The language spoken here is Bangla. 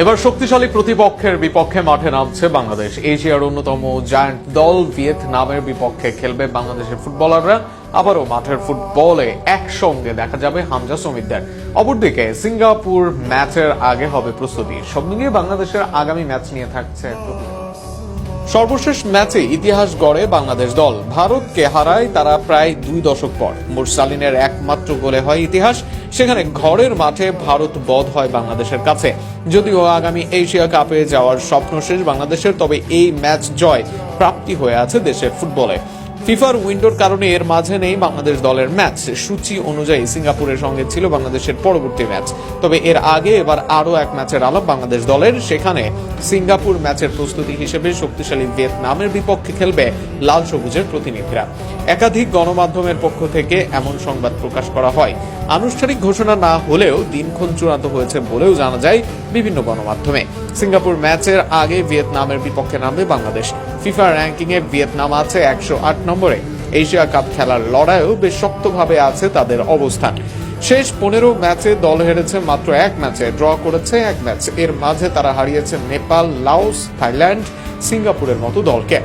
এবার শক্তিশালী প্রতিপক্ষের বিপক্ষে মাঠে নামছে বাংলাদেশ। এশিয়ার অন্যতম জায়ান্ট দল ভিয়েতনামের বিপক্ষে খেলবে বাংলাদেশের ফুটবলাররা। আবারও মাঠের ফুটবলে একসঙ্গে দেখা যাবে হামজা সমিতদের। অপরদিকে সিঙ্গাপুর ম্যাচের আগে হবে প্রস্তুতি। সব মিলিয়ে বাংলাদেশের আগামী ম্যাচ নিয়ে থাকছে। সর্বশেষ ম্যাচে ইতিহাস গড়ে বাংলাদেশ দল। ভারতকে হারায় তারা প্রায় দুই দশক পর। মুরসালিনের একমাত্র গোলে হয় ইতিহাস। সেখানে ঘরের মাঠে ভারত বধ হয় বাংলাদেশের কাছে। যদিও আগামী এশিয়া কাপে যাওয়ার স্বপ্ন শেষ বাংলাদেশের, তবে এই ম্যাচ জয় প্রাপ্তি হয়ে আছে দেশের ফুটবলে। ফিফার উইন্ডোর কারণে এর মাঝে নেই বাংলাদেশ দলের ম্যাচ। সূচি অনুযায়ী সিঙ্গাপুরের সঙ্গে ছিল বাংলাদেশের পরবর্তী ম্যাচ। তবে এর আগে এবার আরও এক ম্যাচের আলাপ বাংলাদেশ দলের। সেখানে সিঙ্গাপুর ম্যাচের প্রস্তুতি হিসেবে শক্তিশালী ভিয়েতনামের বিপক্ষে খেলবে লাল সবুজের প্রতিনিধিরা। একাধিক গণমাধ্যমের পক্ষ থেকে এমন সংবাদ প্রকাশ করা হয়। আনুষ্ঠানিক ঘোষণা না হলেও দিনক্ষণ চূড়ান্ত হয়েছে বলেও জানা যায় বিভিন্ন গণমাধ্যমে। সিঙ্গাপুর ম্যাচের আগে ভিয়েতনামের বিপক্ষে নামবে বাংলাদেশ। ফিফা র্যাঙ্কিংয়ে ভিয়েতনাম আছে একশো আট নম্বরে। এশিয়া কাপ খেলার লড়াইও বেশ শক্তভাবে আছে তাদের অবস্থান। শেষ পনেরো ম্যাচে দল হেরেছে মাত্র এক ম্যাচে, ড্র করেছে এক ম্যাচ। এর মাঝে তারা হারিয়েছে নেপাল, লাওস, থাইল্যান্ড, সিঙ্গাপুরের মতো দলকে।